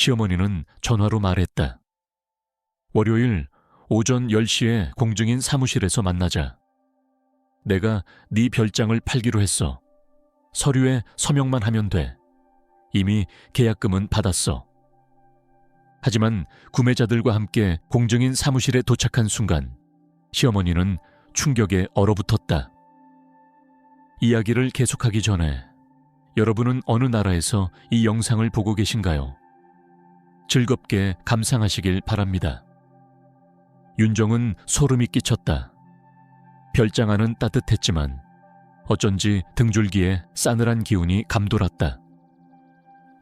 시어머니는 전화로 말했다. 월요일 오전 10시에 공증인 사무실에서 만나자. 내가 네 별장을 팔기로 했어. 서류에 서명만 하면 돼. 이미 계약금은 받았어. 하지만 구매자들과 함께 공증인 사무실에 도착한 순간 시어머니는 충격에 얼어붙었다. 이야기를 계속하기 전에 여러분은 어느 나라에서 이 영상을 보고 계신가요? 즐겁게 감상하시길 바랍니다. 윤정은 소름이 끼쳤다. 별장 안은 따뜻했지만 어쩐지 등줄기에 싸늘한 기운이 감돌았다.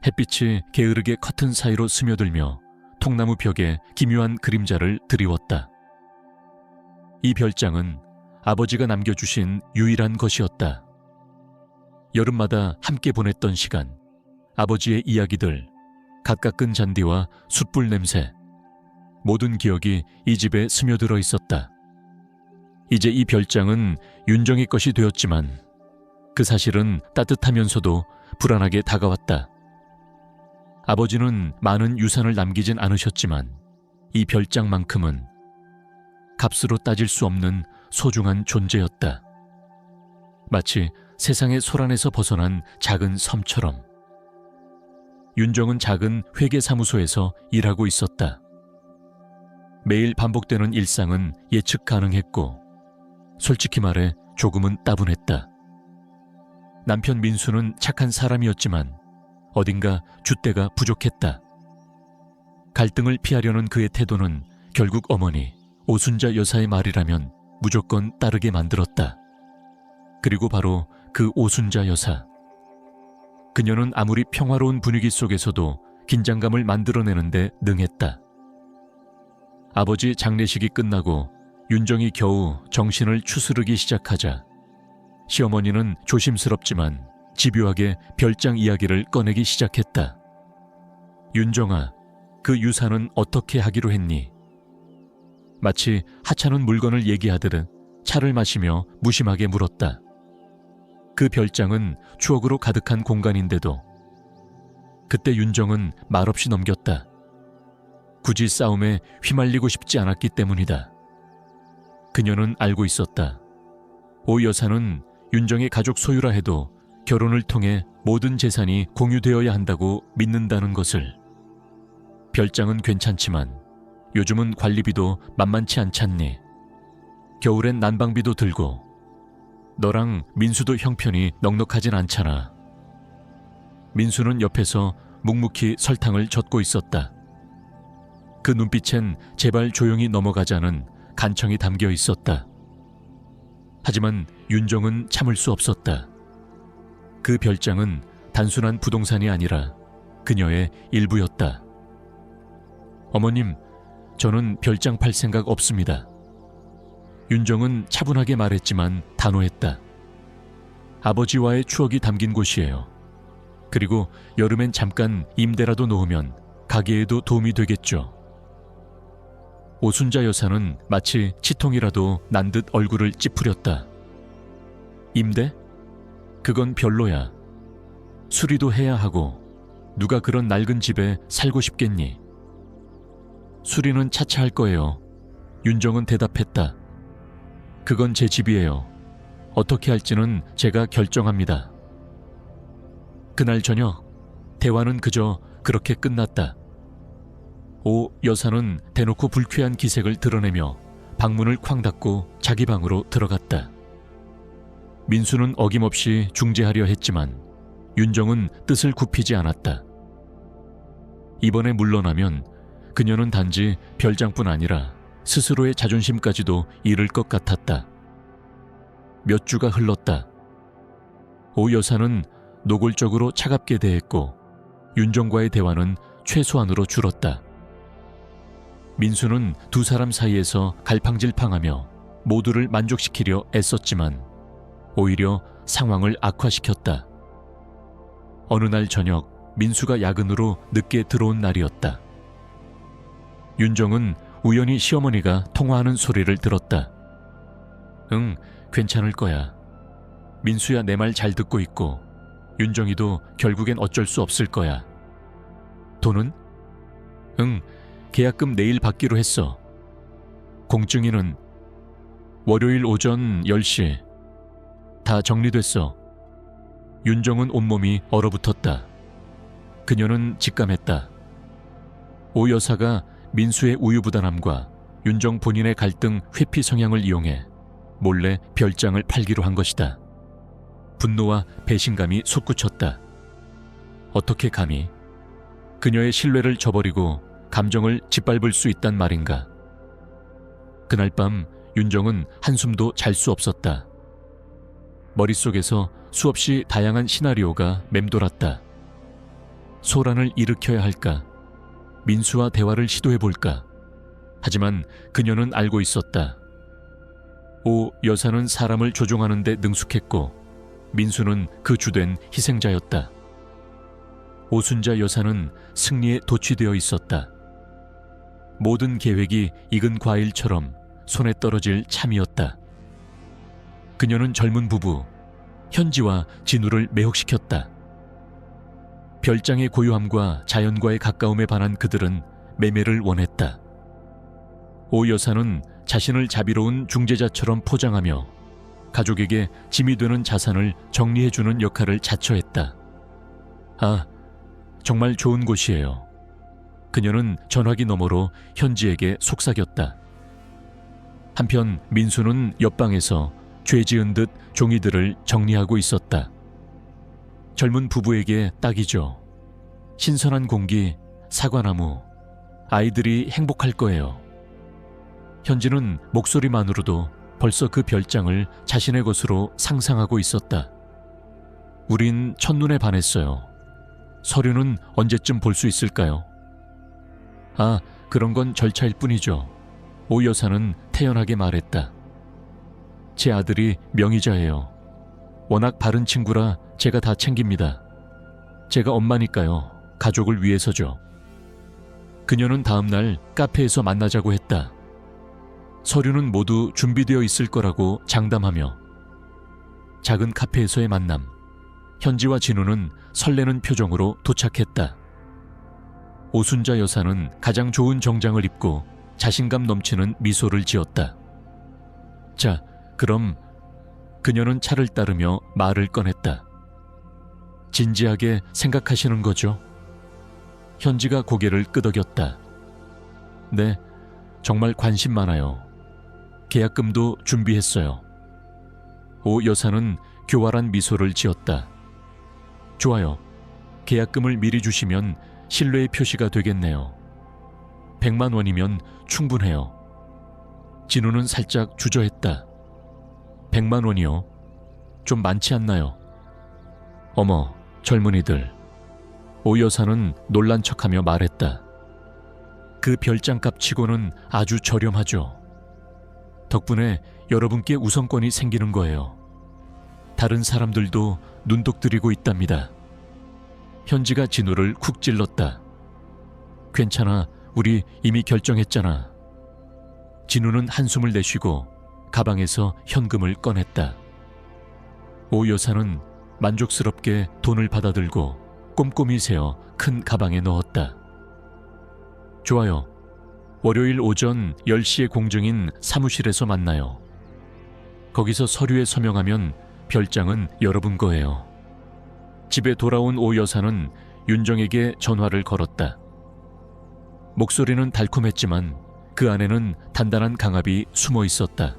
햇빛이 게으르게 커튼 사이로 스며들며 통나무 벽에 기묘한 그림자를 드리웠다. 이 별장은 아버지가 남겨주신 유일한 것이었다. 여름마다 함께 보냈던 시간, 아버지의 이야기들, 가깝은 잔디와 숯불 냄새, 모든 기억이 이 집에 스며들어 있었다. 이제 이 별장은 윤정이 것이 되었지만 그 사실은 따뜻하면서도 불안하게 다가왔다. 아버지는 많은 유산을 남기진 않으셨지만 이 별장만큼은 값으로 따질 수 없는 소중한 존재였다. 마치 세상의 소란에서 벗어난 작은 섬처럼. 윤정은 작은 회계사무소에서 일하고 있었다. 매일 반복되는 일상은 예측 가능했고, 솔직히 말해 조금은 따분했다. 남편 민수는 착한 사람이었지만 어딘가 줏대가 부족했다. 갈등을 피하려는 그의 태도는 결국 어머니 오순자 여사의 말이라면 무조건 따르게 만들었다. 그리고 바로 그 오순자 여사. 그녀는 아무리 평화로운 분위기 속에서도 긴장감을 만들어내는데 능했다. 아버지 장례식이 끝나고 윤정이 겨우 정신을 추스르기 시작하자 시어머니는 조심스럽지만 집요하게 별장 이야기를 꺼내기 시작했다. 윤정아, 그 유산은 어떻게 하기로 했니? 마치 하찮은 물건을 얘기하듯 차를 마시며 무심하게 물었다. 그 별장은 추억으로 가득한 공간인데도 그때 윤정은 말없이 넘겼다. 굳이 싸움에 휘말리고 싶지 않았기 때문이다. 그녀는 알고 있었다. 오 여사는 윤정의 가족 소유라 해도 결혼을 통해 모든 재산이 공유되어야 한다고 믿는다는 것을. 별장은 괜찮지만 요즘은 관리비도 만만치 않잖니. 겨울엔 난방비도 들고 너랑 민수도 형편이 넉넉하진 않잖아. 민수는 옆에서 묵묵히 설탕을 젓고 있었다. 그 눈빛엔 제발 조용히 넘어가자는 간청이 담겨 있었다. 하지만 윤정은 참을 수 없었다. 그 별장은 단순한 부동산이 아니라 그녀의 일부였다. 어머님, 저는 별장 팔 생각 없습니다. 윤정은 차분하게 말했지만 단호했다. 아버지와의 추억이 담긴 곳이에요. 그리고 여름엔 잠깐 임대라도 놓으면 가게에도 도움이 되겠죠. 오순자 여사는 마치 치통이라도 난 듯 얼굴을 찌푸렸다. 임대? 그건 별로야. 수리도 해야 하고 누가 그런 낡은 집에 살고 싶겠니? 수리는 차차 할 거예요. 윤정은 대답했다. 그건 제 집이에요. 어떻게 할지는 제가 결정합니다. 그날 저녁 대화는 그저 그렇게 끝났다. 오 여사는 대놓고 불쾌한 기색을 드러내며 방문을 쾅 닫고 자기 방으로 들어갔다. 민수는 어김없이 중재하려 했지만 윤정은 뜻을 굽히지 않았다. 이번에 물러나면 그녀는 단지 별장뿐 아니라 스스로의 자존심까지도 잃을 것 같았다. 몇 주가 흘렀다. 오 여사는 노골적으로 차갑게 대했고 윤정과의 대화는 최소한으로 줄었다. 민수는 두 사람 사이에서 갈팡질팡하며 모두를 만족시키려 애썼지만 오히려 상황을 악화시켰다. 어느 날 저녁 민수가 야근으로 늦게 들어온 날이었다. 윤정은 우연히 시어머니가 통화하는 소리를 들었다. 응, 괜찮을 거야. 민수야 내 말 잘 듣고 있고 윤정이도 결국엔 어쩔 수 없을 거야. 돈은? 응, 계약금 내일 받기로 했어. 공증인은 월요일 오전 10시. 다 정리됐어. 윤정은 온몸이 얼어붙었다. 그녀는 직감했다. 오 여사가 민수의 우유부단함과 윤정 본인의 갈등 회피 성향을 이용해 몰래 별장을 팔기로 한 것이다. 분노와 배신감이 솟구쳤다. 어떻게 감히 그녀의 신뢰를 저버리고 감정을 짓밟을 수 있단 말인가? 그날 밤 윤정은 한숨도 잘 수 없었다. 머릿속에서 수없이 다양한 시나리오가 맴돌았다. 소란을 일으켜야 할까? 민수와 대화를 시도해 볼까? 하지만 그녀는 알고 있었다. 오 여사는 사람을 조종하는데 능숙했고 민수는 그 주된 희생자였다. 오순자 여사는 승리에 도취되어 있었다. 모든 계획이 익은 과일처럼 손에 떨어질 참이었다. 그녀는 젊은 부부 현지와 진우를 매혹시켰다. 별장의 고요함과 자연과의 가까움에 반한 그들은 매매를 원했다. 오 여사는 자신을 자비로운 중재자처럼 포장하며 가족에게 짐이 되는 자산을 정리해주는 역할을 자처했다. 아, 정말 좋은 곳이에요. 그녀는 전화기 너머로 현지에게 속삭였다. 한편 민수는 옆방에서 죄 지은 듯 종이들을 정리하고 있었다. 젊은 부부에게 딱이죠. 신선한 공기, 사과나무, 아이들이 행복할 거예요. 현지는 목소리만으로도 벌써 그 별장을 자신의 것으로 상상하고 있었다. 우린 첫눈에 반했어요. 서류는 언제쯤 볼 수 있을까요? 아, 그런 건 절차일 뿐이죠. 오 여사는 태연하게 말했다. 제 아들이 명의자예요. 워낙 바른 친구라 제가 다 챙깁니다. 제가 엄마니까요. 가족을 위해서죠. 그녀는 다음날 카페에서 만나자고 했다. 서류는 모두 준비되어 있을 거라고 장담하며 작은 카페에서의 만남. 현지와 진우는 설레는 표정으로 도착했다. 오순자 여사는 가장 좋은 정장을 입고 자신감 넘치는 미소를 지었다. 자, 그럼 그녀는 차를 따르며 말을 꺼냈다. 진지하게 생각하시는 거죠? 현지가 고개를 끄덕였다. 네, 정말 관심 많아요. 계약금도 준비했어요. 오 여사는 교활한 미소를 지었다. 좋아요. 계약금을 미리 주시면 신뢰의 표시가 되겠네요. 100만 원이면 충분해요. 진우는 살짝 주저했다. 100만 원이요? 좀 많지 않나요? 어머, 젊은이들. 오 여사는 놀란 척하며 말했다. 그 별장값 치고는 아주 저렴하죠. 덕분에 여러분께 우선권이 생기는 거예요. 다른 사람들도 눈독 들이고 있답니다. 현지가 진우를 쿡 찔렀다. 괜찮아, 우리 이미 결정했잖아. 진우는 한숨을 내쉬고 가방에서 현금을 꺼냈다. 오 여사는 만족스럽게 돈을 받아들고 꼼꼼히 세어 큰 가방에 넣었다. 좋아요. 월요일 오전 10시에 공증인 사무실에서 만나요. 거기서 서류에 서명하면 별장은 여러분 거예요. 집에 돌아온 오 여사는 윤정에게 전화를 걸었다. 목소리는 달콤했지만 그 안에는 단단한 강압이 숨어 있었다.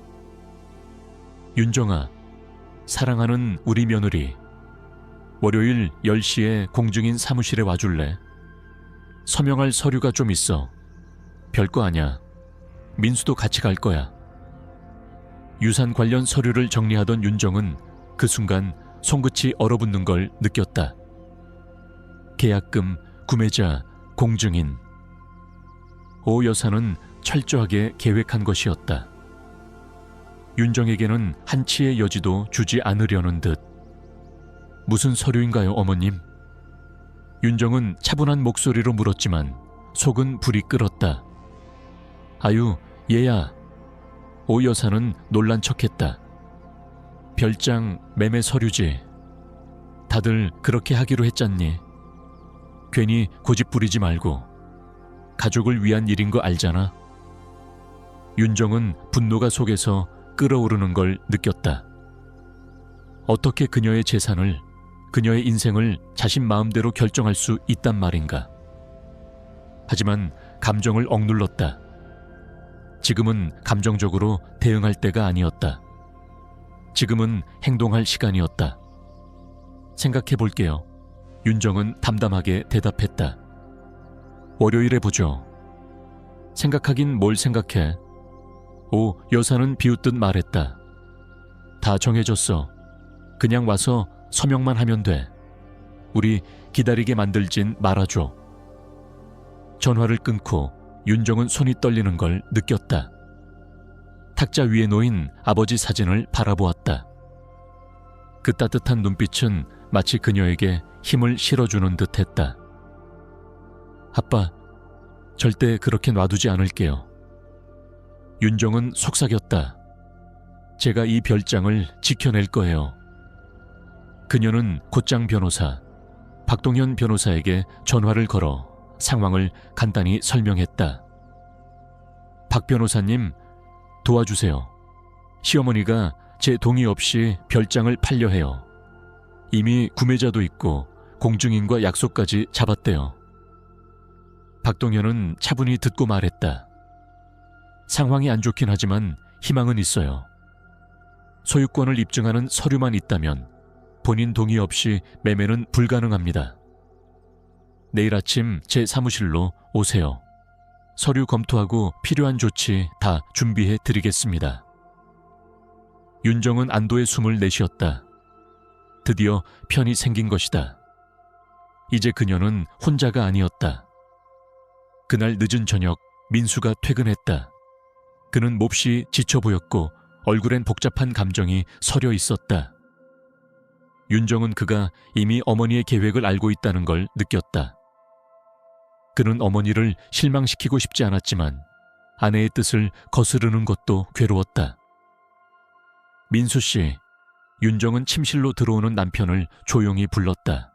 윤정아, 사랑하는 우리 며느리. 월요일 10시에 공증인 사무실에 와줄래? 서명할 서류가 좀 있어. 별거 아냐. 민수도 같이 갈 거야. 유산 관련 서류를 정리하던 윤정은 그 순간 손끝이 얼어붙는 걸 느꼈다. 계약금, 구매자, 공증인. 오 여사는 철저하게 계획한 것이었다. 윤정에게는 한치의 여지도 주지 않으려는 듯. 무슨 서류인가요, 어머님? 윤정은 차분한 목소리로 물었지만 속은 불이 끓었다. 아유, 얘야. 오 여사는 놀란 척했다. 별장 매매 서류지. 다들 그렇게 하기로 했잖니. 괜히 고집 부리지 말고. 가족을 위한 일인 거 알잖아. 윤정은 분노가 속에서 끓어오르는 걸 느꼈다. 어떻게 그녀의 재산을, 그녀의 인생을 자신 마음대로 결정할 수 있단 말인가. 하지만 감정을 억눌렀다. 지금은 감정적으로 대응할 때가 아니었다. 지금은 행동할 시간이었다. 생각해 볼게요. 윤정은 담담하게 대답했다. 월요일에 보죠. 생각하긴 뭘 생각해. 오, 여사는 비웃듯 말했다. 다 정해졌어. 그냥 와서 서명만 하면 돼. 우리 기다리게 만들진 말아줘. 전화를 끊고 윤정은 손이 떨리는 걸 느꼈다. 탁자 위에 놓인 아버지 사진을 바라보았다. 그 따뜻한 눈빛은 마치 그녀에게 힘을 실어주는 듯 했다. 아빠, 절대 그렇게 놔두지 않을게요. 윤정은 속삭였다. 제가 이 별장을 지켜낼 거예요. 그녀는 곧장 변호사, 박동현 변호사에게 전화를 걸어 상황을 간단히 설명했다. 박 변호사님, 도와주세요. 시어머니가 제 동의 없이 별장을 팔려 해요. 이미 구매자도 있고 공증인과 약속까지 잡았대요. 박동현은 차분히 듣고 말했다. 상황이 안 좋긴 하지만 희망은 있어요. 소유권을 입증하는 서류만 있다면 본인 동의 없이 매매는 불가능합니다. 내일 아침 제 사무실로 오세요. 서류 검토하고 필요한 조치 다 준비해 드리겠습니다. 윤정은 안도의 숨을 내쉬었다. 드디어 편이 생긴 것이다. 이제 그녀는 혼자가 아니었다. 그날 늦은 저녁 민수가 퇴근했다. 그는 몹시 지쳐 보였고 얼굴엔 복잡한 감정이 서려 있었다. 윤정은 그가 이미 어머니의 계획을 알고 있다는 걸 느꼈다. 그는 어머니를 실망시키고 싶지 않았지만 아내의 뜻을 거스르는 것도 괴로웠다. 민수 씨, 윤정은 침실로 들어오는 남편을 조용히 불렀다.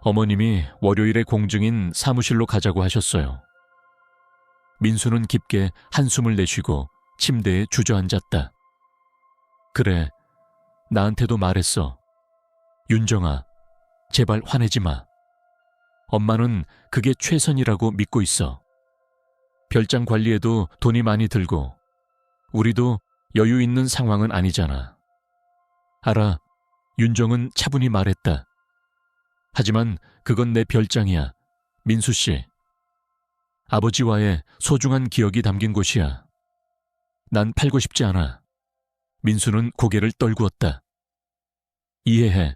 어머님이 월요일에 공증인 사무실로 가자고 하셨어요. 민수는 깊게 한숨을 내쉬고 침대에 주저앉았다. 그래, 나한테도 말했어. 윤정아, 제발 화내지 마. 엄마는 그게 최선이라고 믿고 있어. 별장 관리에도 돈이 많이 들고, 우리도 여유 있는 상황은 아니잖아. 알아, 윤정은 차분히 말했다. 하지만 그건 내 별장이야. 민수 씨. 아버지와의 소중한 기억이 담긴 곳이야. 난 팔고 싶지 않아. 민수는 고개를 떨구었다. 이해해.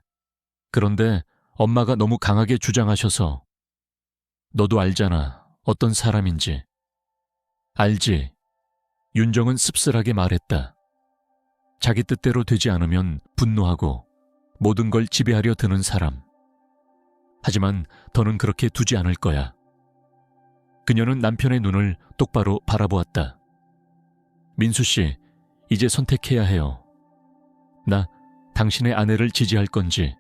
그런데 엄마가 너무 강하게 주장하셔서 너도 알잖아. 어떤 사람인지. 알지. 윤정은 씁쓸하게 말했다. 자기 뜻대로 되지 않으면 분노하고 모든 걸 지배하려 드는 사람. 하지만 더는 그렇게 두지 않을 거야. 그녀는 남편의 눈을 똑바로 바라보았다. 민수 씨, 이제 선택해야 해요. 나 당신의 아내를 지지할 건지,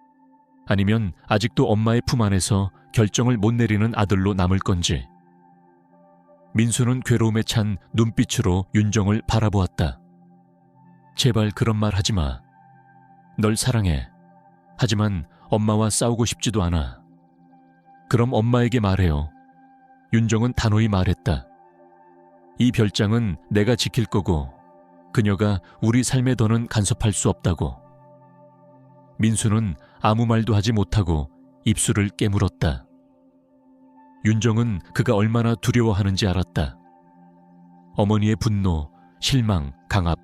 아니면 아직도 엄마의 품 안에서 결정을 못 내리는 아들로 남을 건지. 민수는 괴로움에 찬 눈빛으로 윤정을 바라보았다. 제발 그런 말 하지 마. 널 사랑해. 하지만 엄마와 싸우고 싶지도 않아. 그럼 엄마에게 말해요. 윤정은 단호히 말했다. 이 별장은 내가 지킬 거고 그녀가 우리 삶에 더는 간섭할 수 없다고. 민수는 아무 말도 하지 못하고 입술을 깨물었다. 윤정은 그가 얼마나 두려워하는지 알았다. 어머니의 분노, 실망, 강압.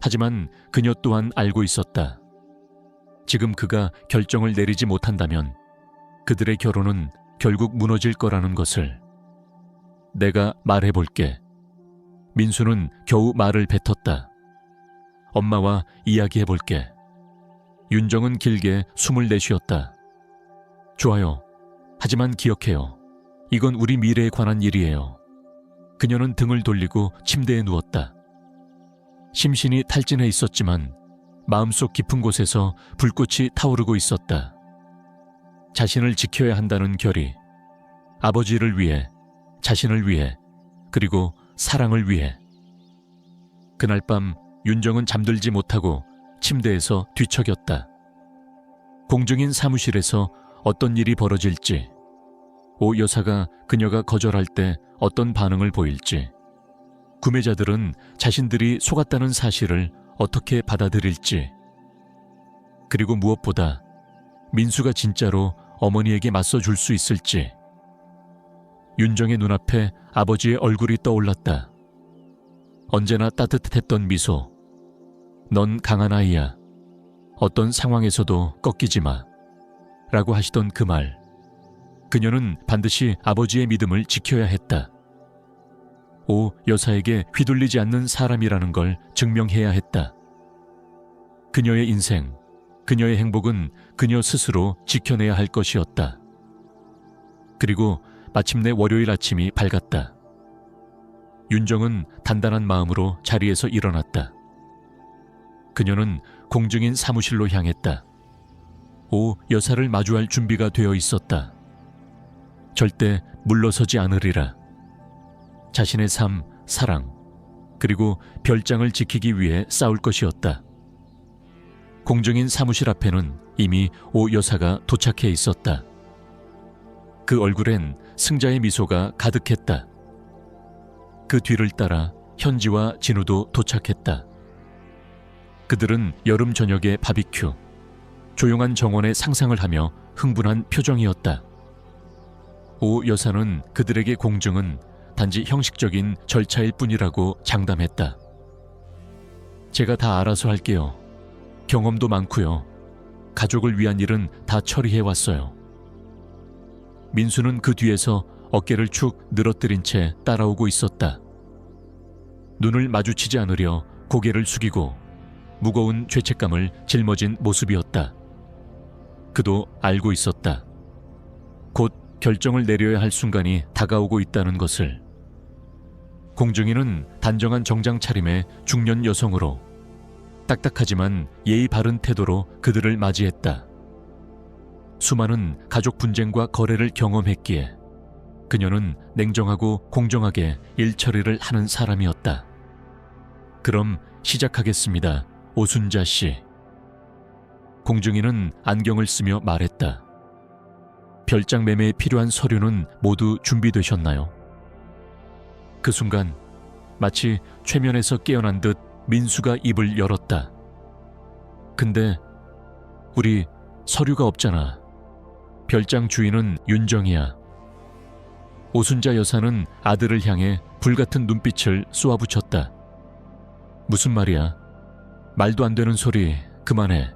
하지만 그녀 또한 알고 있었다. 지금 그가 결정을 내리지 못한다면 그들의 결혼은 결국 무너질 거라는 것을. 내가 말해볼게. 민수는 겨우 말을 뱉었다. 엄마와 이야기해볼게. 윤정은 길게 숨을 내쉬었다. 좋아요. 하지만 기억해요. 이건 우리 미래에 관한 일이에요. 그녀는 등을 돌리고 침대에 누웠다. 심신이 탈진해 있었지만 마음속 깊은 곳에서 불꽃이 타오르고 있었다. 자신을 지켜야 한다는 결의, 아버지를 위해 자신을 위해 그리고 사랑을 위해 그날 밤 윤정은 잠들지 못하고 침대에서 뒤척였다. 공증인 사무실에서 어떤 일이 벌어질지, 오 여사가 그녀가 거절할 때 어떤 반응을 보일지, 구매자들은 자신들이 속았다는 사실을 어떻게 받아들일지, 그리고 무엇보다 민수가 진짜로 어머니에게 맞서 줄 수 있을지. 윤정의 눈앞에 아버지의 얼굴이 떠올랐다. 언제나 따뜻했던 미소. 넌 강한 아이야. 어떤 상황에서도 꺾이지 마. 라고 하시던 그 말. 그녀는 반드시 아버지의 믿음을 지켜야 했다. 오 여사에게 휘둘리지 않는 사람이라는 걸 증명해야 했다. 그녀의 인생, 그녀의 행복은 그녀 스스로 지켜내야 할 것이었다. 그리고 마침내 월요일 아침이 밝았다. 윤정은 단단한 마음으로 자리에서 일어났다. 그녀는 공증인 사무실로 향했다. 오 여사를 마주할 준비가 되어 있었다. 절대 물러서지 않으리라. 자신의 삶, 사랑, 그리고 별장을 지키기 위해 싸울 것이었다. 공증인 사무실 앞에는 이미 오 여사가 도착해 있었다. 그 얼굴엔 승자의 미소가 가득했다. 그 뒤를 따라 현지와 진우도 도착했다. 그들은 여름 저녁의 바비큐, 조용한 정원의 상상을 하며 흥분한 표정이었다. 오 여사는 그들에게 공증은 단지 형식적인 절차일 뿐이라고 장담했다. 제가 다 알아서 할게요. 경험도 많고요. 가족을 위한 일은 다 처리해 왔어요. 민수는 그 뒤에서 어깨를 축 늘어뜨린 채 따라오고 있었다. 눈을 마주치지 않으려 고개를 숙이고 무거운 죄책감을 짊어진 모습이었다. 그도 알고 있었다. 곧 결정을 내려야 할 순간이 다가오고 있다는 것을. 공중이는 단정한 정장 차림의 중년 여성으로 딱딱하지만 예의 바른 태도로 그들을 맞이했다. 수많은 가족 분쟁과 거래를 경험했기에 그녀는 냉정하고 공정하게 일 처리를 하는 사람이었다. 그럼 시작하겠습니다. 오순자 씨. 공중이는 안경을 쓰며 말했다. 별장 매매에 필요한 서류는 모두 준비되셨나요? 그 순간 마치 최면에서 깨어난 듯 민수가 입을 열었다. 근데 우리 서류가 없잖아. 별장 주인은 윤정이야. 오순자 여사는 아들을 향해 불같은 눈빛을 쏘아붙였다. 무슨 말이야? 말도 안 되는 소리 그만해.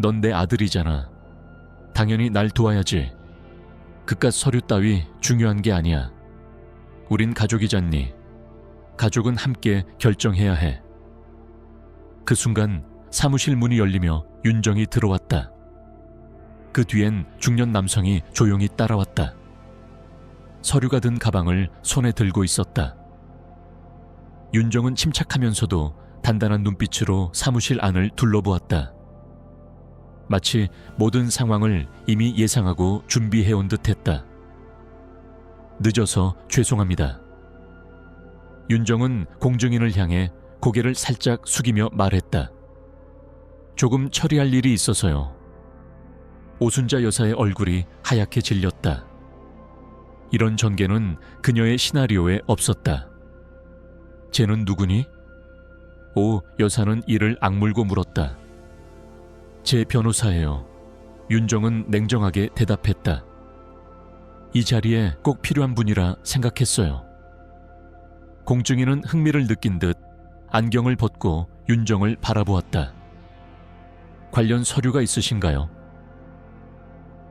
넌 내 아들이잖아. 당연히 날 도와야지. 그깟 서류 따위 중요한 게 아니야. 우린 가족이잖니. 가족은 함께 결정해야 해. 그 순간 사무실 문이 열리며 윤정이 들어왔다. 그 뒤엔 중년 남성이 조용히 따라왔다. 서류가 든 가방을 손에 들고 있었다. 윤정은 침착하면서도 단단한 눈빛으로 사무실 안을 둘러보았다. 마치 모든 상황을 이미 예상하고 준비해온 듯 했다. 늦어서 죄송합니다. 윤정은 공증인을 향해 고개를 살짝 숙이며 말했다. 조금 처리할 일이 있어서요. 오순자 여사의 얼굴이 하얗게 질렸다. 이런 전개는 그녀의 시나리오에 없었다. 쟤는 누구니? 오 여사는 이를 악물고 물었다. 제 변호사예요. 윤정은 냉정하게 대답했다. 이 자리에 꼭 필요한 분이라 생각했어요. 공증이는 흥미를 느낀 듯 안경을 벗고 윤정을 바라보았다. 관련 서류가 있으신가요?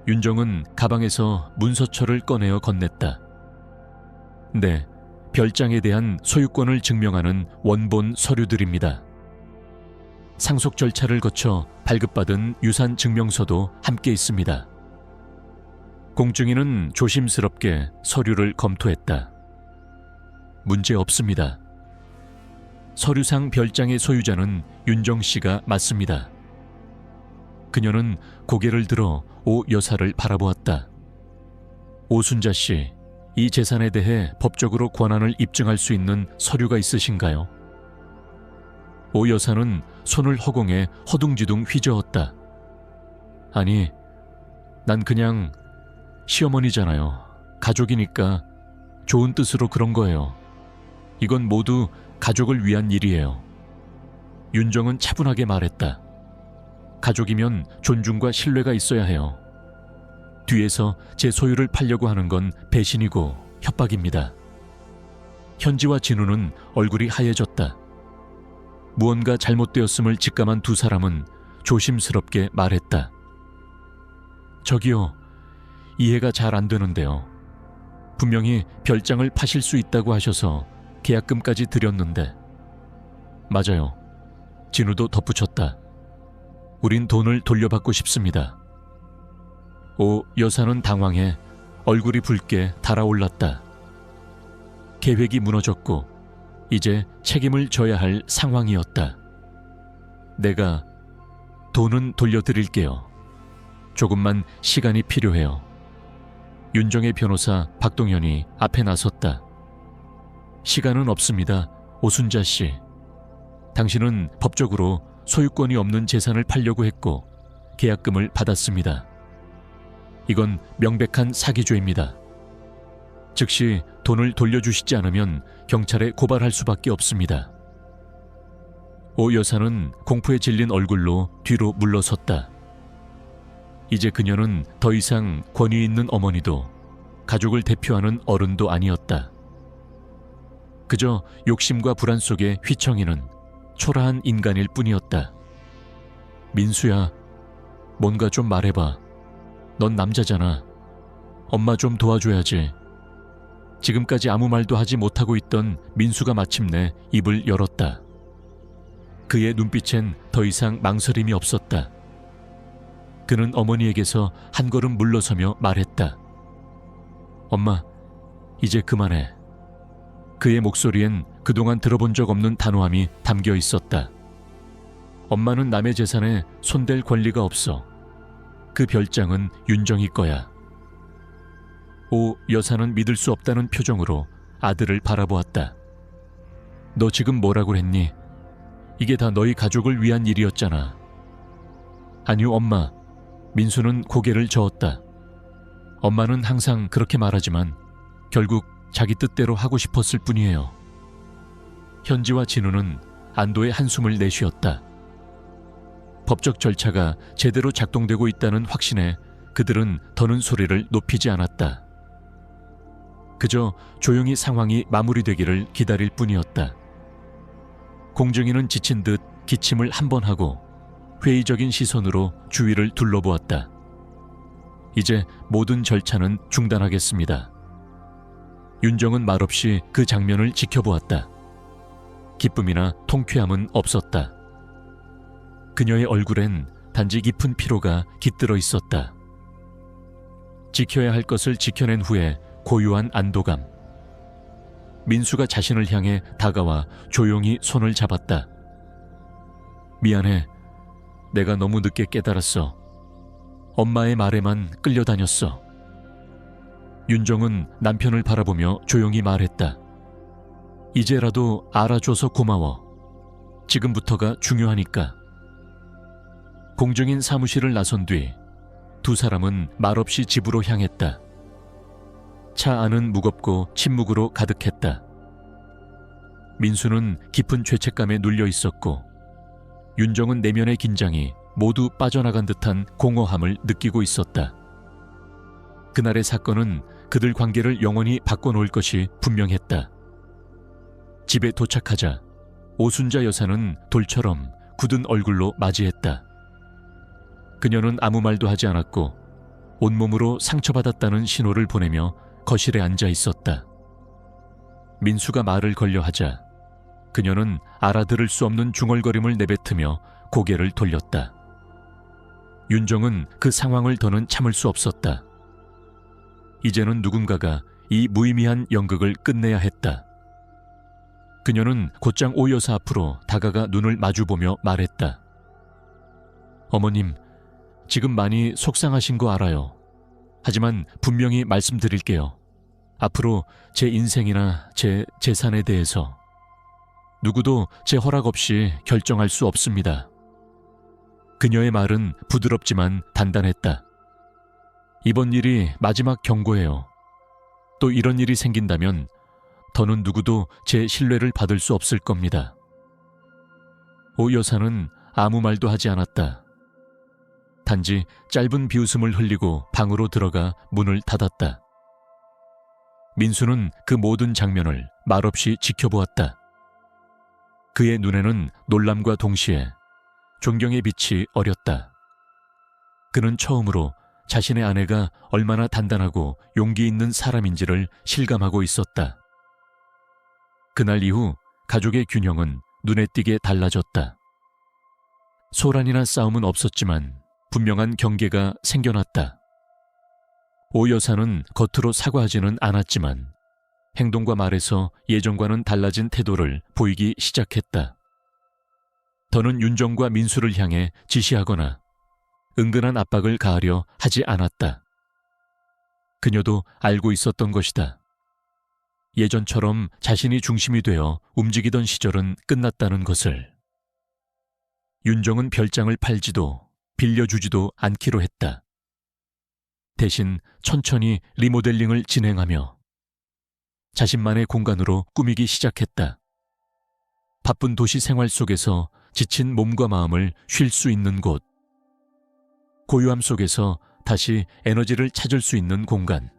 윤정은 가방에서 문서처를 꺼내어 건넸다. 네, 별장에 대한 소유권을 증명하는 원본 서류들입니다. 상속 절차를 거쳐 발급받은 유산 증명서도 함께 있습니다. 공증인은 조심스럽게 서류를 검토했다. 문제 없습니다. 서류상 별장의 소유자는 윤정 씨가 맞습니다. 그녀는 고개를 들어 오 여사를 바라보았다. 오순자 씨, 이 재산에 대해 법적으로 권한을 입증할 수 있는 서류가 있으신가요? 오 여사는 손을 허공에 허둥지둥 휘저었다. 아니, 난 그냥 시어머니잖아요. 가족이니까 좋은 뜻으로 그런 거예요. 이건 모두 가족을 위한 일이에요. 윤정은 차분하게 말했다. 가족이면 존중과 신뢰가 있어야 해요. 뒤에서 제 소유를 팔려고 하는 건 배신이고 협박입니다. 현지와 진우는 얼굴이 하얘졌다. 무언가 잘못되었음을 직감한 두 사람은 조심스럽게 말했다. 저기요, 이해가 잘 안 되는데요. 분명히 별장을 파실 수 있다고 하셔서 계약금까지 드렸는데. 맞아요. 진우도 덧붙였다. 우린 돈을 돌려받고 싶습니다. 오 여사는 당황해 얼굴이 붉게 달아올랐다. 계획이 무너졌고 이제 책임을 져야 할 상황이었다. 내가 돈은 돌려드릴게요. 조금만 시간이 필요해요. 윤정의 변호사 박동현이 앞에 나섰다. 시간은 없습니다. 오순자 씨. 당신은 법적으로 소유권이 없는 재산을 팔려고 했고 계약금을 받았습니다. 이건 명백한 사기죄입니다. 즉시 돈을 돌려주시지 않으면 경찰에 고발할 수밖에 없습니다. 오 여사는 공포에 질린 얼굴로 뒤로 물러섰다. 이제 그녀는 더 이상 권위 있는 어머니도 가족을 대표하는 어른도 아니었다. 그저 욕심과 불안 속에 휘청이는 초라한 인간일 뿐이었다. 민수야, 뭔가 좀 말해봐. 넌 남자잖아. 엄마 좀 도와줘야지. 지금까지 아무 말도 하지 못하고 있던 민수가 마침내 입을 열었다. 그의 눈빛엔 더 이상 망설임이 없었다. 그는 어머니에게서 한 걸음 물러서며 말했다. 엄마, 이제 그만해. 그의 목소리엔 그동안 들어본 적 없는 단호함이 담겨 있었다. 엄마는 남의 재산에 손댈 권리가 없어. 그 별장은 윤정이 거야. 오 여사는 믿을 수 없다는 표정으로 아들을 바라보았다. 너 지금 뭐라고 했니? 이게 다 너희 가족을 위한 일이었잖아. 아니요, 엄마. 민수는 고개를 저었다. 엄마는 항상 그렇게 말하지만 결국 자기 뜻대로 하고 싶었을 뿐이에요. 현지와 진우는 안도의 한숨을 내쉬었다. 법적 절차가 제대로 작동되고 있다는 확신에 그들은 더는 소리를 높이지 않았다. 그저 조용히 상황이 마무리되기를 기다릴 뿐이었다. 공정이는 지친 듯 기침을 한 번 하고 회의적인 시선으로 주위를 둘러보았다. 이제 모든 절차는 중단하겠습니다. 윤정은 말없이 그 장면을 지켜보았다. 기쁨이나 통쾌함은 없었다. 그녀의 얼굴엔 단지 깊은 피로가 깃들어 있었다. 지켜야 할 것을 지켜낸 후에 고요한 안도감. 민수가 자신을 향해 다가와 조용히 손을 잡았다. 미안해. 내가 너무 늦게 깨달았어. 엄마의 말에만 끌려다녔어. 윤정은 남편을 바라보며 조용히 말했다. 이제라도 알아줘서 고마워. 지금부터가 중요하니까. 공정인 사무실을 나선 뒤 두 사람은 말없이 집으로 향했다. 차 안은 무겁고 침묵으로 가득했다. 민수는 깊은 죄책감에 눌려 있었고 윤정은 내면의 긴장이 모두 빠져나간 듯한 공허함을 느끼고 있었다. 그날의 사건은 그들 관계를 영원히 바꿔놓을 것이 분명했다. 집에 도착하자 오순자 여사는 돌처럼 굳은 얼굴로 맞이했다. 그녀는 아무 말도 하지 않았고 온몸으로 상처받았다는 신호를 보내며 거실에 앉아 있었다. 민수가 말을 걸려 하자 그녀는 알아들을 수 없는 중얼거림을 내뱉으며 고개를 돌렸다. 윤정은 그 상황을 더는 참을 수 없었다. 이제는 누군가가 이 무의미한 연극을 끝내야 했다. 그녀는 곧장 오 여사 앞으로 다가가 눈을 마주보며 말했다. 어머님, 지금 많이 속상하신 거 알아요. 하지만 분명히 말씀드릴게요. 앞으로 제 인생이나 제 재산에 대해서 누구도 제 허락 없이 결정할 수 없습니다. 그녀의 말은 부드럽지만 단단했다. 이번 일이 마지막 경고예요. 또 이런 일이 생긴다면 더는 누구도 제 신뢰를 받을 수 없을 겁니다. 오 여사는 아무 말도 하지 않았다. 단지 짧은 비웃음을 흘리고 방으로 들어가 문을 닫았다. 민수는 그 모든 장면을 말없이 지켜보았다. 그의 눈에는 놀람과 동시에 존경의 빛이 어렸다. 그는 처음으로 자신의 아내가 얼마나 단단하고 용기 있는 사람인지를 실감하고 있었다. 그날 이후 가족의 균형은 눈에 띄게 달라졌다. 소란이나 싸움은 없었지만 분명한 경계가 생겨났다. 오 여사는 겉으로 사과하지는 않았지만 행동과 말에서 예전과는 달라진 태도를 보이기 시작했다. 더는 윤정과 민수를 향해 지시하거나 은근한 압박을 가하려 하지 않았다. 그녀도 알고 있었던 것이다. 예전처럼 자신이 중심이 되어 움직이던 시절은 끝났다는 것을. 윤정은 별장을 팔지도 빌려주지도 않기로 했다. 대신 천천히 리모델링을 진행하며 자신만의 공간으로 꾸미기 시작했다. 바쁜 도시 생활 속에서 지친 몸과 마음을 쉴 수 있는 곳. 고요함 속에서 다시 에너지를 찾을 수 있는 공간.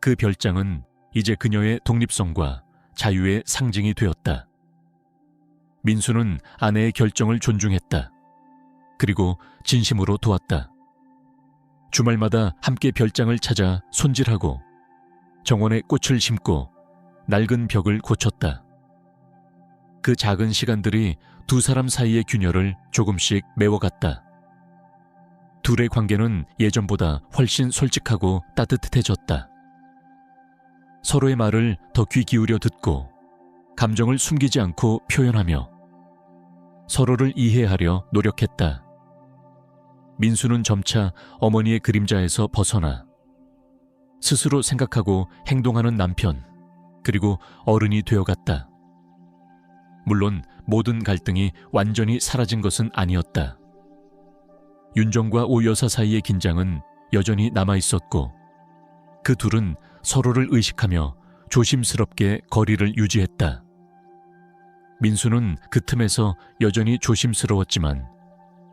그 별장은 이제 그녀의 독립성과 자유의 상징이 되었다. 민수는 아내의 결정을 존중했다. 그리고 진심으로 도왔다. 주말마다 함께 별장을 찾아 손질하고 정원에 꽃을 심고 낡은 벽을 고쳤다. 그 작은 시간들이 두 사람 사이의 균열을 조금씩 메워갔다. 둘의 관계는 예전보다 훨씬 솔직하고 따뜻해졌다. 서로의 말을 더 귀 기울여 듣고 감정을 숨기지 않고 표현하며 서로를 이해하려 노력했다. 민수는 점차 어머니의 그림자에서 벗어나 스스로 생각하고 행동하는 남편, 그리고 어른이 되어갔다. 물론 모든 갈등이 완전히 사라진 것은 아니었다. 윤정과 오 여사 사이의 긴장은 여전히 남아 있었고, 그 둘은 서로를 의식하며 조심스럽게 거리를 유지했다. 민수는 그 틈에서 여전히 조심스러웠지만,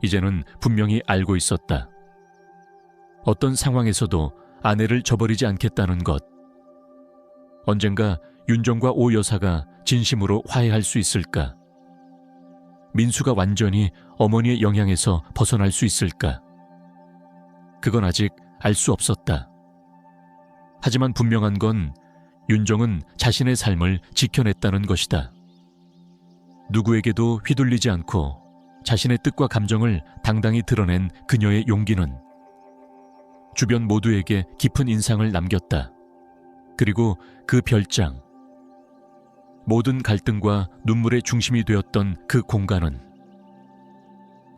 이제는 분명히 알고 있었다. 어떤 상황에서도 아내를 저버리지 않겠다는 것. 언젠가 윤정과 오 여사가 진심으로 화해할 수 있을까? 민수가 완전히 어머니의 영향에서 벗어날 수 있을까? 그건 아직 알 수 없었다. 하지만 분명한 건 윤정은 자신의 삶을 지켜냈다는 것이다. 누구에게도 휘둘리지 않고 자신의 뜻과 감정을 당당히 드러낸 그녀의 용기는 주변 모두에게 깊은 인상을 남겼다. 그리고 그 별장, 모든 갈등과 눈물의 중심이 되었던 그 공간은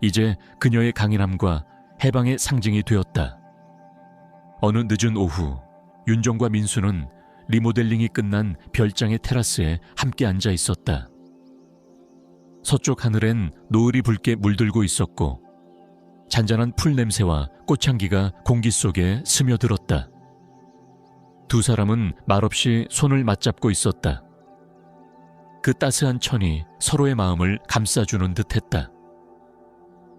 이제 그녀의 강인함과 해방의 상징이 되었다. 어느 늦은 오후, 윤정과 민수는 리모델링이 끝난 별장의 테라스에 함께 앉아 있었다. 서쪽 하늘엔 노을이 붉게 물들고 있었고 잔잔한 풀 냄새와 꽃향기가 공기 속에 스며들었다. 두 사람은 말없이 손을 맞잡고 있었다. 그 따스한 천이 서로의 마음을 감싸주는 듯 했다.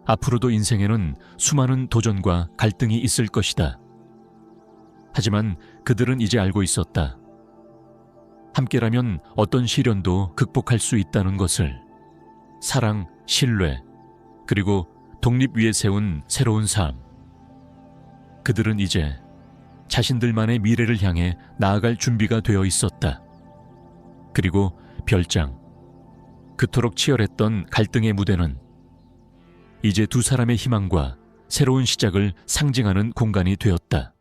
앞으로도 인생에는 수많은 도전과 갈등이 있을 것이다. 하지만 그들은 이제 알고 있었다. 함께라면 어떤 시련도 극복할 수 있다는 것을. 사랑, 신뢰, 그리고 독립 위에 세운 새로운 삶. 그들은 이제 자신들만의 미래를 향해 나아갈 준비가 되어 있었다. 그리고 별장. 그토록 치열했던 갈등의 무대는 이제 두 사람의 희망과 새로운 시작을 상징하는 공간이 되었다.